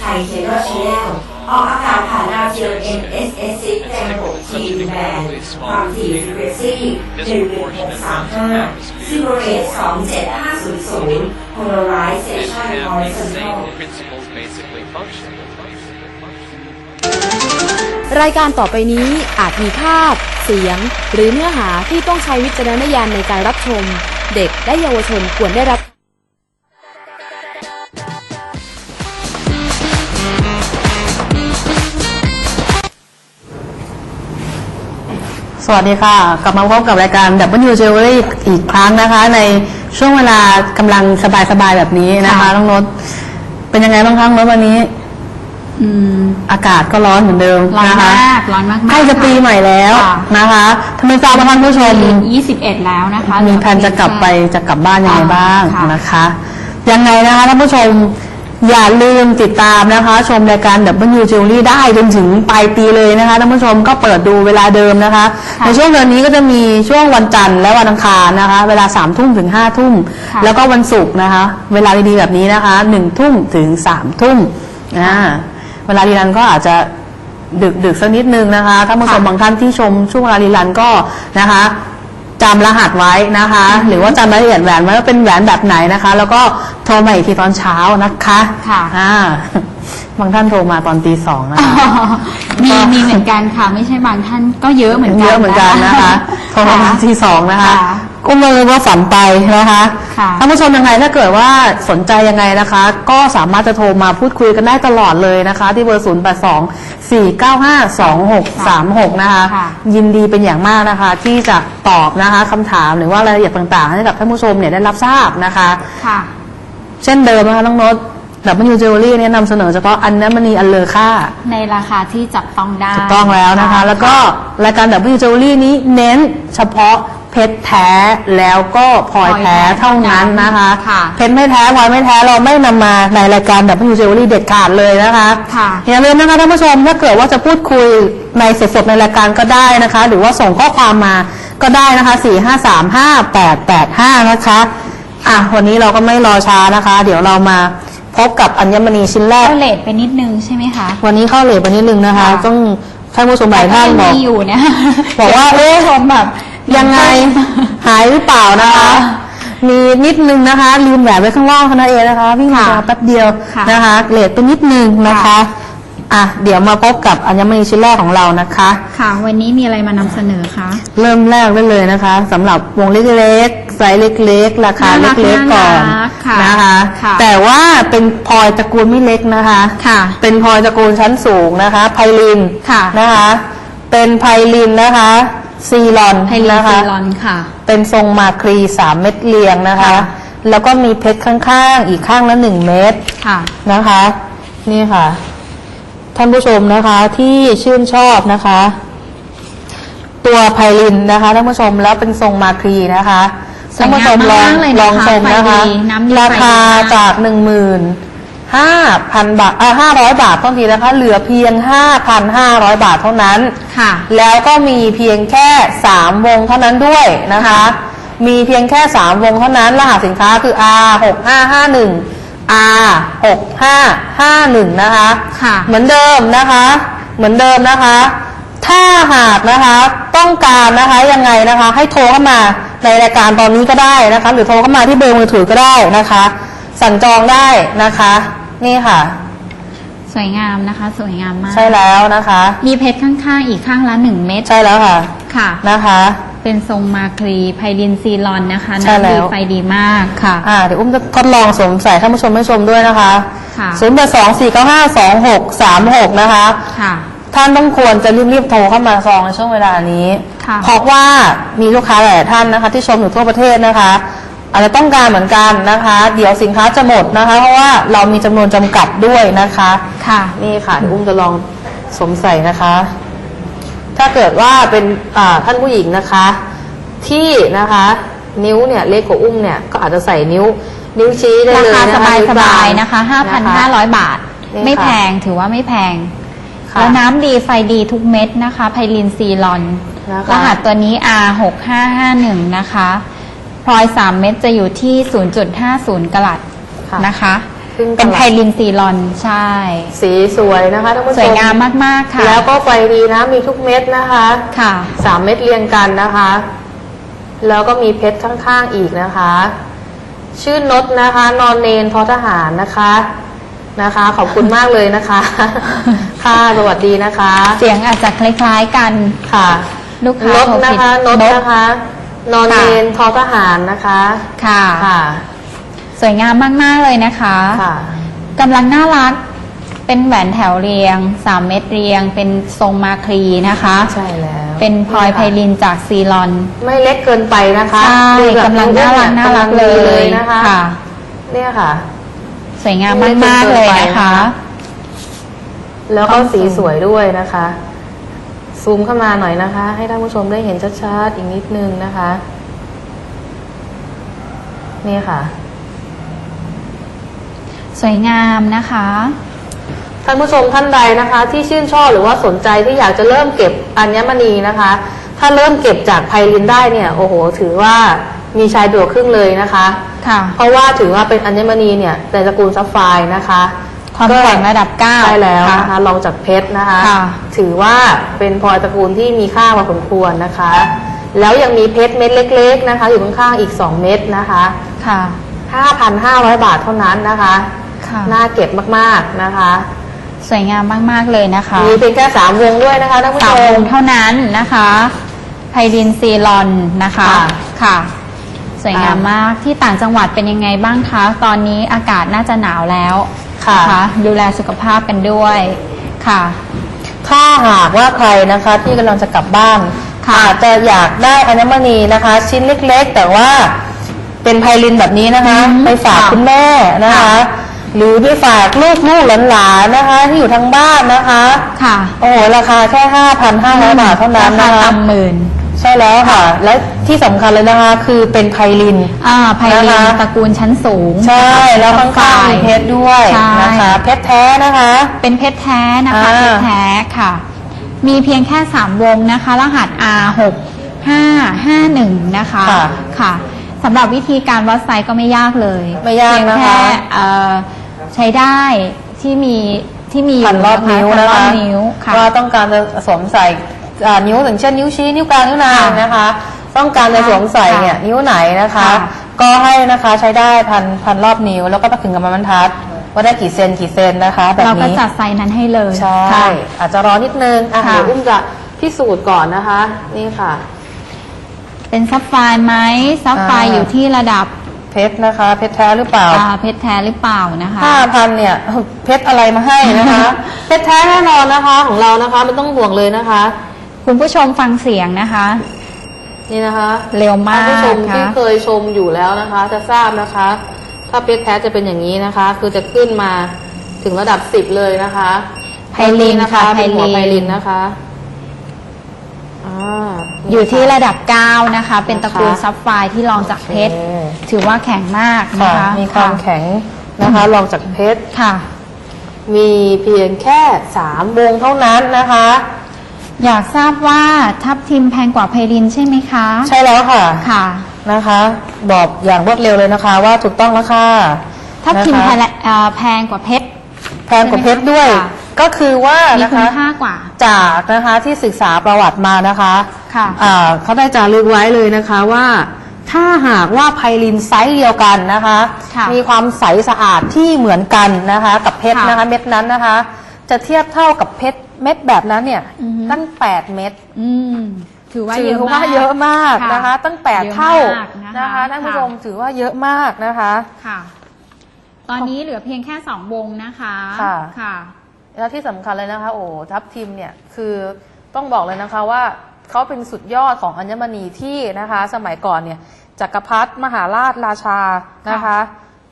ไทยเชนเนอร์ชแนลออกอากาศผ่านดาวเทียม NSS 6ในระบบ G band ความถี่ frequency 11635ซิโรเรต27500 polarization have the horizontal same principles basically function. รายการต่อไปนี้อาจมีภาพ เสียง หรือเนื้อหาที่ต้องใช้วิจารณญาณในการรับชม เด็กและเยาวชนควรได้รับ สวัสดีค่ะ กลับมาพบกับรายการ W Jewelry อีกครั้งนะคะ ในช่วงเวลากำลังสบายๆแบบนี้นะคะค่ะน้องนศเป็นยังไงบ้างคะน้องนศวันนี้ อืม อากาศก็ร้อนเหมือนเดิมร้อนนะคะมาก ร้อนมากๆใกล้จะปีใหม่แล้วค่ะ นะคะทำไมทราบว่าท่านผู้ชม21แล้วนะคะมีแผนจะกลับไปจะกลับบ้านยังไงบ้างค่ะ นะคะ ยังไงนะคะท่านผู้ชม อย่าลืมติดตามนะคะ ชมรายการ W Jewelry ได้จนถึงปลายปีเลยนะคะท่านผู้ชมก็เปิดดูเวลาเดิมนะคะ ในช่วงเดือนนี้ก็จะมีช่วงวันจันทร์และวันอังคารนะคะ เวลา3ามทุ่มถึง5้าทุ่ม ค่ะ แล้วก็วันศุกร์นะคะ เวลาดีๆแบบนี้นะคะ1นึ่ทุ่มถึง3ามทุ่มอ่าเวลาดีรันก็อาจจะดึกดึกๆสักนิดนึงนะคะท่านผู้ชมค่ะบางท่านที่ชมช่วงเวลาดีรันก็นะคะ จำรหัสไว้นะคะ หรือว่าจำรายละเอียดแหวนไว้ว่าเป็นแหวนแบบไหนนะคะ แล้วก็โทรมาอีกทีตอนเช้านะคะค่ะ อ่าบางท่านโทรมาตอนตีสองนะคะ มีมีเหมือนกันค่ะ ไม่ใช่บางท่านก็เยอะเหมือนกันเยอะเหมือนกันนะคะโทรมาค่ะที่สองนะคะ ค่ะ ก็มือว่าฝันไปนะคะค่ะท่านผู้ชมยังไงถ้าเกิดว่าสนใจยังไงนะคะ ก็สามารถจะโทรมาพูดคุยกันได้ตลอดเลยนะคะ ที่เบอร์ 0 8 2 4 9 5 2 6 3 6 นะคะ ค่ะยินดีเป็นอย่างมากนะคะ ที่จะตอบนะคะคำถามหรือว่ารายละเอียดต่างๆ ให้กับท่านผู้ชมเนี่ยได้รับทราบนะคะ ค่ะ เช่นเดิมนะคะน้องโน้ตดับเบิลยูเจวลรี่เนี่ยนำเสนอเฉพาะอัญมณีอันเลอค่า ในราคาที่จับต้องได้ถูกต้องแล้วนะคะ แล้วก็รายการ W Jewelry นี้เน้นเฉพาะ เพชรแท้แล้วก็พลอยแท้เท่านั้นนะคะ ค่ะเพชรไม่แท้พลอยไม่แท้เราไม่นำมาในรายการ W Jewelry เด็ดขาดเลยนะคะค่ะอย่าลืมนะคะท่านผู้ชมถ้าเกิดว่าจะพูดคุยในสดๆในรายการก็ได้นะคะ หรือว่าส่งข้อความมาก็ได้นะคะ4 5 3 5 8 8 5นะคะอะวันนี้เราก็ไม่รอช้านะคะ เดี๋ยวเรามาพบกับอัญมณีชิ้นแรกก็เลทไปนิดนึงใช่ไหมคะ วันนี้เข้าเลทไปนิดนึงนะคะค่ะต้องท่านผู้ชมหลายท่านบอกมีอยู่เนี่ยบอกว่าเอ๊ะชมแบบ ยังไงหายหรือเปล่านะคะค่ะมีนิดนึงนะคะ ลืมแหวนไว้ข้างล่างเท่านั้นเองนะคะวิ่งมาค่ะแป๊บเดียวค่ะนะคะเลทไปนิดนึงนะคะอะเดี๋ยวมาพบกับอัญมณีชิ้นแรกของเรานะคะ ค่ะ วันนี้มีอะไรมานำเสนอคะเริ่มแรกได้เลยนะคะสำหรับวงเล็กๆไซส์เล็กๆ ราคาน่ารักเล็กๆก่อนน่ารักค่ะนะคะค่ะแต่ว่าเป็นพลอยตระกูลไม่เล็กนะคะค่ะ เป็นพลอยตระกูลชั้นสูงนะคะไพลินค่ะนะคะ เป็นไพลินนะคะ ซีลอนไพลินนะคะ ซีรอนค่ะ เป็นทรงมาครีสามเม็ดเรียงนะคะ ค่ะ แล้วก็มีเพชรข้างๆ อีกข้างละหนึ่งเม็ดค่ะ นะคะ นี่ค่ะ ท่านผู้ชมนะคะที่ชื่นชอบนะคะ ตัวไพลินนะคะท่านผู้ชมแล้วเป็นทรงมาครีนะคะสวยท่านงามผู้ชมลองมากๆเลยนะคะลองชมนะคะไฟดีน้ำดีราคาไฟดีมาก จากหนึ่งหมื่น ห้าพันบาทอ่าห้าร้อยบาทต้นทีนะคะ เหลือเพียงห้าพันห้าร้อยบาทเท่านั้น ค่ะ แล้วก็มีเพียงแค่สามวงเท่านั้นด้วยนะคะ มีเพียงแค่สามวงเท่านั้น รหัสสินค้าคือ R 6 5 5 1 R 6 5 5 1นะคะ ค่ะ เหมือนเดิมนะคะ เหมือนเดิมนะคะ ถ้าหากนะคะต้องการนะคะยังไงนะคะ ให้โทรเข้ามาในรายการตอนนี้ก็ได้นะคะ หรือโทรเข้ามาที่เบอร์มือถือก็ได้นะคะ สั่งจองได้นะคะ นี่ค่ะ สวยงามนะคะ สวยงามมาก ใช่แล้วนะคะ มีเพชรข้างๆ อีกข้างละหนึ่งเม็ดใช่แล้วค่ะ ค่ะ นะคะ เป็นทรงมาคลีไพลินซีรอนนะคะใช่แล้ว น้ำดีไฟดีมากค่ะ อ่าเดี๋ยวอุ้มจะทดลองสวมใส่ท่านผู้ชมให้ชมด้วยนะคะค่ะ ศูนย์แปดสองสี่เก้าห้าสองหกสามหกนะคะ ค่ะ ท่านต้องควรจะรีบๆโทรเข้ามาซองในช่วงเวลานี้ ค่ะเพราะว่ามีลูกค้าหลายๆท่านนะคะ ที่ชมอยู่ทั่วประเทศนะคะ อาจจะต้องการเหมือนกันนะคะ เดี๋ยวสินค้าจะหมดนะคะ เพราะว่าเรามีจำนวนจำกัดด้วยนะคะ ค่ะ นี่ค่ะเดี๋ยวอุ้มจะลองสวมใส่นะคะ ถ้าเกิดว่าเป็นอ่าท่านผู้หญิงนะคะ ที่นะคะ นิ้วเนี่ยเล็กกว่าอุ้มเนี่ยก็อาจจะใส่นิ้ว นิ้วชี้ได้ราเลยคานะสคะบายนิ้วสกลบายงนะคะนะคะ5,500บาท นี่ค่ะไม่แพงถือว่าไม่แพง ค่ะ แล้วน้ำดีไฟดีทุกเม็ดนะคะ ไพลินซีรอน นะคะ รหัสตัวนี้ R6551 นะคะ พลอย 3 เม็ดจะอยู่ที่ 0.50กะลัดค่ะนะคะคครึ่งเป็นตลับไพลินซีรอนใช่ สีสวยนะคะท่านผู้ชมสวยงามมาก ๆ ค่ะแล้วก็ไฟดีนะมีทุกเม็ดนะคะค่ะ สามเม็ดเรียงกันนะคะ แล้วก็มีเพชรข้างๆอีกนะคะ ชื่อนดนะคะ นอนเนนทอทหารนะคะนะคะ ขอบคุณมากเลยนะคะ ค่ะสวัสดีนะคะ เสียงอาจจะคล้าย ๆ กันค่ะ ลูกค้านดโทรนะผิดคะนดนดนะคะ นอนเนนทอทหารนะคะค่ะ ค่ะ สวยงามมากๆเลยนะคะค่ะกำลังน่ารัก เป็นแหวนแถวเรียง 3 เม็ดเรียง เป็นทรงมาคลีนะคะ ใช่แล้วเป็นพลอยไพลินจากซีรอน ไม่เล็กเกินไปนะคะใช่ดูแบบกำลังน่ารักน่ารักเลยนะคะค่ะ เนี่ยค่ะ สวยงามมากๆเลยนะคะ แล้วก็ต้องสีซูมสวยด้วยนะคะ ซูมเข้ามาหน่อยนะคะ ให้ท่านผู้ชมได้เห็นชัดๆอีกนิดนึงนะคะ นี่ค่ะ สวยงามนะคะ ท่านผู้ชมท่านใดนะคะ ที่ชื่นชอบหรือว่าสนใจที่อยากจะเริ่มเก็บอัญมณีนะคะ ถ้าเริ่มเก็บจากไพลินได้เนี่ยโอ้โห ถือว่ามีชายดวกครึ่งเลยนะคะ ค่ะ เพราะว่าถือว่าเป็นอัญมณีเนี่ยในตระกูลซัฟไฟร์นะคะ ความแข็งระดับเก้าใช่แล้วค่ะ นะคะลองจากเพชรนะคะ ค่ะถือว่าเป็นพลอยตระกูลที่มีค่าพอสมควรนะคะ แล้วยังมีเพชรเม็ดเล็ก ๆนะคะ อยู่ข้างๆอีก 2 เม็ดนะคะ ค่ะ 5,500 บาทเท่านั้นนะคะ ค่ะ น่าเก็บมากๆนะคะ สวยงามมาก ๆ เลยนะคะมีเพียงแค่สามวงด้วยนะคะท่านผู้สาชมวมงเท่านั้นนะคะ ไพลินซีรอนนะคะ ค่ะค่ะ สวยงามอ่ามมากที่ต่างจังหวัดเป็นยังไงบ้างคะ ตอนนี้อากาศน่าจะหนาวแล้วค่ะนดูแลสุขภาพกันด้วยค่ะ ถ้าหากว่าใครนะคะที่กำลังจะกลับบ้านค่ะ อาจจะอยากได้อัญมณีนะคะ ชิ้นเล็กๆ แต่ว่าเป็นไพลินแบบนี้นะคะอืมไปฝากค่ะคุณแม่นะคะค่ะหรือไปฝากลูกลูกๆหลานๆนะคะ ที่อยู่ทางบ้านนะคะ ค่ะโอ้โหราคาแค่ 5,500 บาทเท่านั้นรานะคาคะ ต่ำหมื่น ใช่แล้วค่ะ และที่สำคัญเลยนะคะ คือเป็นไพลิน อ่าไพลินนะคะ ตระกูลชั้นสูงใช่ แล้วข้างๆมีเพชรด้วยใช่นะคะ เพชรแท้นะคะ เป็นเพชรแท้นะคะอ่า เพชรแท้ค่ะ มีเพียงแค่ 3 วงนะคะ รหัส R 6 5 5 1 นะคะค่ะค่ะสำหรับวิธีการวัดไซส์ก็ไม่ยากเลยไม่ยากเพีงนะคะแค่เอ่อใช้ได้ที่มีที่มีพันรอบนิ้วพันะรอคะบนิ้วค่ะ ว่าต้องการจะสวมใส่ อ่านิ้วอย่างเช่นนิ้วชี้นิ้วกลางนิ้วนางค่ะนะคะ ต้องการจะสวมใส่เนี่ยค่ะนิ้วไหนนะคะ ค่ะ ก็ให้นะคะใช้ได้พันพันรอบนิ้ว แล้วก็ถึงกับมันบรรทัดว่าได้กี่เซนกี่เซนนะคะแบบเราก็นี้ จัดไซส์นั้นให้เลยใช่ ค่ะ อาจจะรอนิดนึงอะค่ะ เดี๋ยวอุ้มจะพิสูจน์ก่อนนะคะ นี่ค่ะ เป็นซับไฟร์ไหมซับไฟร์อ่า อยู่ที่ระดับเพชรนะคะ เพชรแท้หรือเปล่า อ่าเพชรแท้หรือเปล่านะคะ ห้าพันเนี่ย เพชรอะไรมาให้นะคะ เพชรแท้แน่นอนนะคะ ของเรานะคะไม่ต้องห่วงเลยนะคะ คุณผู้ชมฟังเสียงนะคะ นี่นะคะเร็วมากท่านผู้ชมที่ค่ะ เคยชมอยู่แล้วนะคะ จะทราบนะคะ ถ้าเพชรแท้จะเป็นอย่างนี้นะคะ คือจะขึ้นมาถึงระดับสิบเลยนะคะไพลินนะค่ะคะเป็นหัวไพไพลิลินนนะคะอ่านี่อยู่ที่ค่ะระดับ 9 นะคะ เป็นตระกูลนะคะซับไฟร์ที่รองจากเพชรโอเคถือว่าแข็งมากนะค่ะคะมีความะแข็งนะคะรองจากเพชร ค่ะ มีเพียงแค่สามวงเท่านั้นนะคะ อยากทราบว่าทับทิมแพงกว่าไพลินใช่ไหมคะใช่แล้วค่ะค่ะ นะคะ บอกอย่างรวดเร็วเลยนะคะ ว่าถูกต้องแล้วค่ะทับทิมนะคะแพงเอ่อแพงกว่าเพชร แพงกว่าเพชรด้วย ค่ะ ก็คือว่ามีนะคุคะ ณค่ากว่า จากนะคะที่ศึกษาประวัติมานะคะค่ะ อ่าเขาได้จารึกไว้เลยนะคะว่า ถ้าหากว่าไพลินไซส์เดียวกันนะคะ ค่ะมีความใสสะอาดที่เหมือนกันนะคะ กับเพชรค่ะ นะคะเม็ดนั้นนะคะ จะเทียบเท่ากับเพชร เม็ดแบบนั้นเนี่ยอือฮึ ตั้ง 8 เม็ดอืมถือว่าถืเยอะว่ามากเยอะมากค่ะนะคะ ตั้ง เยอะ8เท่ามากนะคะนะคะท่านผู้ชมค่ะถือว่าเยอะมากนะคะ ค่ะ ตอนนี้เหลือเพียงแค่สองวงนะคะค่ะ ค่ะ แล้วที่สำคัญเลยนะคะ โอ้ทัพทีมเนี่ยคือต้องบอกเลยนะคะว่าเขาเป็นสุดยอดของอัญมณีที่นะคะ สมัยก่อนเนี่ยจักรพรรดิมหาราชราชานะคะ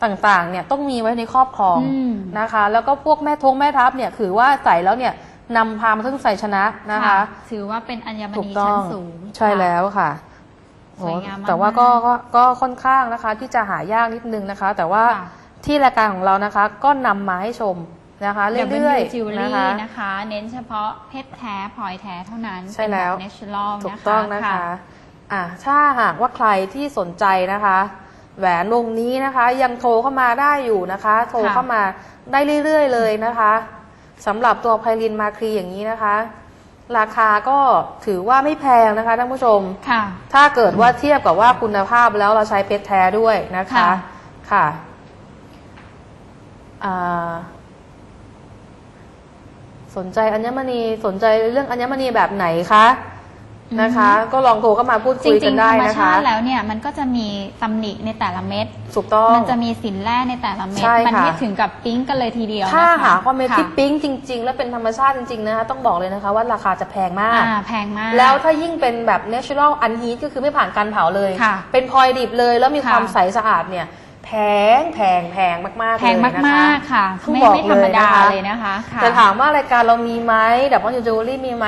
ต่างๆเนี่ยต้องมีไว้ในครอบครองอืมนะคะ แล้วก็พวกแม่ทงแม่ทัพเนี่ยคือว่าใส่แล้วเนี่ย นำพามาซึ่งใส่ชนะนะคะ ถือว่าเป็นอัญมถูกณีต้อชั้งนสูงใช่แล้วค่ะสวยงามมากโอ้แต่ว่าก็ก็ก็ค่อนข้างนะคะ ที่จะหายากนิดนึงนะคะ แต่ว่าค่ะ ที่รายการของเรานะคะ ก็นำมาให้ชมนะคะเรื่เรื่อยจิวเวลๆนะรี่คะ นะคะ เน้นเฉพาะเพชรแท้พลอยแท้เท่านั้นใช่แล้ว เน natural ถูกต้องนะคะอะถ้าหากว่าใครที่สนใจนะคะ แหวนวงนี้นะคะ ยังโทรเข้ามาได้อยู่นะคะ โทรเข้ามาได้เรื่อย ๆ เลยนะคะ สำหรับตัวไพลินมาครีอย่างนี้นะคะ ราคาก็ถือว่าไม่แพงนะคะท่านผู้ชม ค่ะ ถ้าเกิดว่าเทียบกับว่าคุณภาพแล้วเราใช้เพชรแท้ด้วยนะคะ ค่ะ ค่ะอ่าสนใจอัญมณีสนใจเรื่องอัญมณีแบบไหนคะ นะคะ ก็ลองโทรเข้ามาพูดจคุยริกันงๆธได้รรมนะชาคะติแล้วเนี่ยมันก็จะมีตำหนิในแต่ละเม็ด ถูกต้อง มันจะมีสินแร่ในแต่ละเม็ด ใช่มัค่ะไม่ถึงกับปิ๊งกันเลยทีเดียวถ้านะคะหาความเม็ดที่ค่ะปิ๊งจริง ๆ และเป็นธรรมชาติจริง ๆ นะคะ ต้องบอกเลยนะคะว่าราคาจะแพงมาก อ่าแพงมาก แล้วถ้ายิ่งเป็นแบบ natural unheat ก็คือไม่ผ่านการเผาเลย ค่ะเป็นพลอยดิบเลยแล้วมีค่ะ ความใสสะอาดเนี่ยแพงแพงแพงมากๆแพงเลยมากนะคะๆค่ะต้องไม่บอกไม่ธรรมดาเลยนะคะ เลยนะคะค่ะ แต่ถามว่ารายการเรามีไหมดับเบิลยูเรี่มีไหม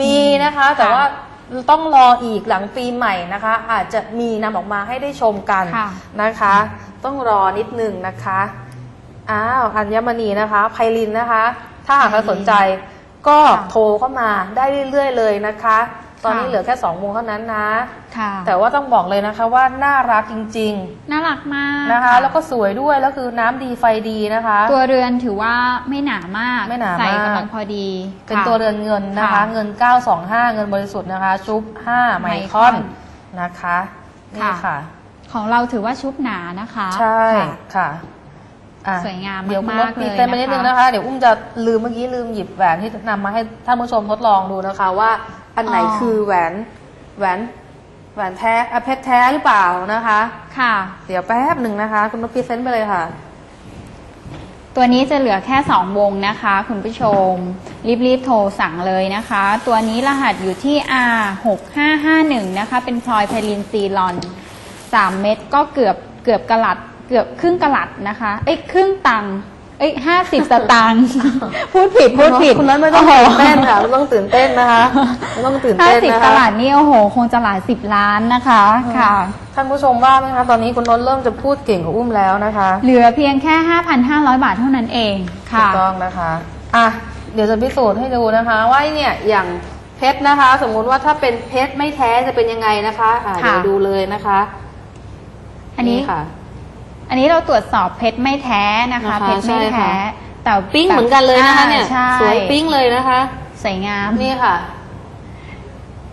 มีนะคะ แต่ค่ะว่า ต้องรออีกหลังปีใหม่นะคะ อาจจะมีนำออกมาให้ได้ชมกันค่ะนะคะ ต้องรอนิดนึงนะคะอ้าวอัญมณีนะคะ ไพลินนะคะ ถ้าหากใครสนใจก็ค่ะโทรเข้ามาได้เรื่อย ๆ เลยนะคะ ตอนนี้ค่ะเหลือแค่2โมงเท่านั้นนะ ค่ะแต่ว่าต้องบอกเลยนะคะว่าน่ารักจริง น่ารักมากๆนะคะ แล้วก็สวยด้วยแล้วคือน้ำดีไฟดีนะคะ ตัวเรือนถือว่าไม่หนามากไม่หนามาก ใส่กำลังพอดีเป็นค่ะ ตัวเรือนเงินนะคะ ค่ะเงิน 925 เงินบริสุทธิ์นะคะ ชุบ 5 ไมคอนนะคะนี่ค่ะ ค่ะ ของเราถือว่าชุบหนานะคะใช่ค่ะ ค่ะ อะสวยงามเดี๋ยวคุณรมาถกๆมีเลยเต้นไปนิดนึงนะคะนะคะ เดี๋ยวอุ้มจะลืมเมื่อกี้ลืมหยิบแหวนที่นำมาให้ท่านผู้ชมทดลองดูนะคะ ว่าอันไหนอ๋อคือแหวนแหวนแหวนแท้อะเพชรแท้หรือเปล่านะคะ ค่ะ เดี๋ยวแป๊บหนึ่งนะคะ คุณนพพรีเซนต์ไปเลยค่ะ ตัวนี้จะเหลือแค่ 2 วงนะคะ คุณผู้ชม รีบๆโทรสั่งเลยนะคะ ตัวนี้รหัสอยู่ที่ R 6 5 5 1นะคะ เป็นพลอยไพลินซีลอน 3 เม็ดก็เกือบเกือบกะลัด เกือบครึ่งกะลัดนะคะเอ้ยครึ่งตังค์เอ้ยห้าสิบสตางค์ พูดผิดพูดผิดคุณน้อยไม่ต้องตื่นเต้นค่ะไม่ต้องตื่นเต้นนะคะไม่ต้องตื่นห้าเต้นสิบนะตคะลาดนี่โอ้โห คงจะหลายสิบล้านนะคะค่ะท่านผู้ชมว่าไหมคะตอนนี้คุณนนท์เริ่มจะพูดเก่งกว่าอุ้มแล้วนะคะ เหลือเพียงแค่5,500บาทเท่านั้นเองถูค่ะกต้องนะคะอะเดี๋ยวจะพิสูจน์ให้ดูนะคะ ว่าเนี่ยอย่างเพชรนะคะ สมมุติว่าถ้าเป็นเพชรไม่แท้จะเป็นยังไงนะคะอะค่ะเดี๋ยวดูเลยนะคะ อันนี้ค่ะ อันนี้เราตรวจสอบเพชรไม่แท้นะคะ นะคะเพชรไม่ใช่ค่ะ แท้แต่ปิ๊งเหมือนกันเลยนะคะเนี่ย อ่าใช่สวยปิ๊งเลยนะคะ สวยงาม นี่ค่ะ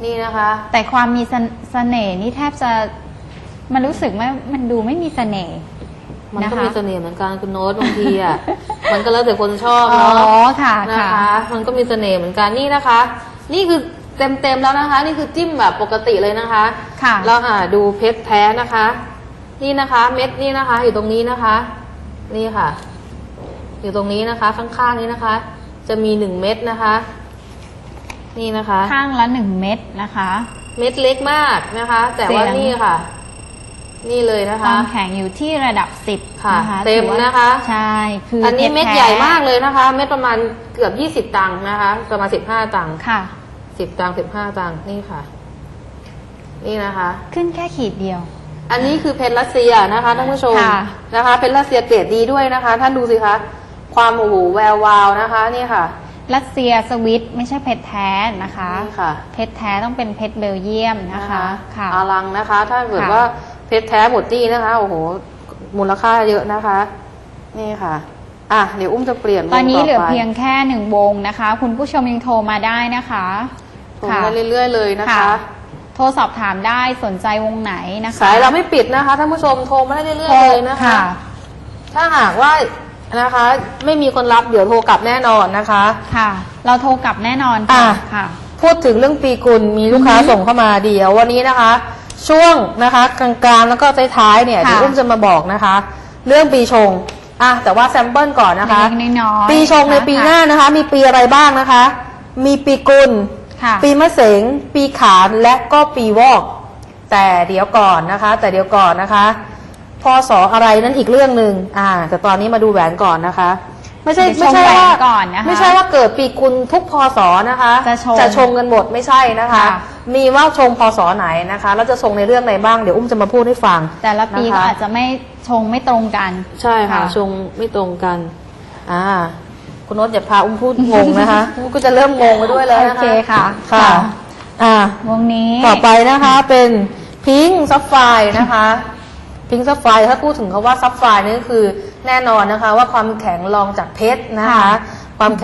นี่นะคะ แต่ความมีเสนเสน่ห์นี่แทบจะมันรู้สึกว่ามันดูไม่มีเสน่ห์ มันก็นะคะ มีเสน่ห์เหมือนกันคุณโน้ตบางทีอะ มันก็แล้วแต่คนชอบอ๋อเนาะค่ะนะค่ะ คะ มันก็มีเสน่ห์เหมือนกันนี่นะคะ นี่คือเต็มเต็มๆแล้วนะคะ นี่คือจิ้มแบบปกติเลยนะคะค่ะเราอ่าดูเพชรแท้นะคะ นี่นะคะ เม็ดนี่นะคะ อยู่ตรงนี้นะคะ นี่ค่ะ อยู่ตรงนี้นะคะ ข้างๆนี้นะคะ จะมีหนึ่งเม็ดนะคะ นี่นะคะ ข้างละหนึ่งเม็ดนะคะ เม็ดเล็กมากนะคะ แต่ว่าเสียงนี่ค่ะ นี่เลยนะคคะวามแข็งอยู่ที่ระดับสิบค่ะนะคะเต็มถือว่านะคะ ใช่คืออัอันนี้เม็ดใหญ่มากเลยนะคะ เม็ดประมาณเกือบยี่สิบตังค์นะคะ ประมาณสิบห้าตังค์ค่ะสิบตังค์สิบห้าตังค์นี่ค่ะ นี่นะคะ ขึ้นแค่ขีดเดียว อันนี้คือเพชรรัสเซียนะคะท่านผู้ชมค่ะ นะคะ เพชรรัสเซียเกรดดีด้วยนะคะ ท่านดูสิคะความโอ้โหแวววาวนะคะนี่ค่ะรัสเซียสวิตไม่ใช่เพชรแท้นะคะ นี่ค่ะเพชรแท้ต้องเป็นเพชรเบลเยียมนะคะค่ะอารังนะคะ ถ้าเกิดค่ะ ว่าเพชรแท้หมดที่นะคะโอ้โหมูลค่าเยอะนะคะ นี่ค่ะ อะเดี๋ยวอุ้มจะเปลี่ยนวงตอนนี้เหลือไปเพียงแค่หนึ่งวงนะคะ คุณผู้ชมยังโทรมาได้นะคะโทรมาเรื่อยๆเลยนะคะ ค่ะ โทรสอบถามได้สนใจวงไหนนะคะ สายเราไม่ปิดนะคะท่านผู้ชมโทรมาได้เรื่อยโทรๆเลยนะคะ ถ้าหากว่านะคะ ไม่มีคนรับเดี๋ยวโทรกลับแน่นอนนะคะค่ะ เราโทรกลับแน่นอนอะค่ะค่ะ พูดถึงเรื่องปีกุลมีลูกค้าอือฮึส่งเข้ามาเดี๋ยววันนี้นะคะ ช่วงนะคะ กลางๆแล้วก็ท้ายๆเนี่ยค่ะเดี๋ยวอุ้มจะมาบอกนะคะ เรื่องปีชงอะแต่ว่าแซมเปิลก่อนนะคะเล็กๆน้อยๆปีชงในปีหน้านะคะ มีปีอะไรบ้างนะคะ มีปีกุล ค่ะ ปีมะเสงปีขานและก็ปีวอก แต่เดี๋ยวก่อนนะคะ แต่เดี๋ยวก่อนนะคะพศอะไรนั่นอีกเรื่องหนึ่งอ่า แต่ตอนนี้มาดูแหวนก่อนนะคะ ไม่ใช่เดี๋ยวไม่ใช่ชมแหวนว่าก่อนนะคะไม่ใช่ว่าเกิดปีกุลทุกพศนะคะ จะชงจะชงกันหมดไม่ใช่นะคะค่ะมีว่าชงพศไหนนะคะแล้วจะชงในเรื่องไหนบ้างเดี๋ยวอุ้มจะมาพูดให้ฟัง แต่ละปีนคก็อาจจะไม่ชงไม่ตรงกัน ใช่ค่ะค่ะชงไม่ตรงกัน อ่า คุณโนตอย่าพาอุ้มพูดงงนะคะ อุ้มก็จะเริ่มงงไปด้วยแล้วโอนะคะเคค่ะค่ะอ่าวงนี้ต่อไปนะคะเป็นพิงค์ซัฟไฟนะคะพิงค์ซับไฟถ้าพูดถึงคาว่าซับไฟนี่ก็คือแน่นอนนะคะ ว่าความแข็งรองจากเพชรนะคะค่ะความแข็ง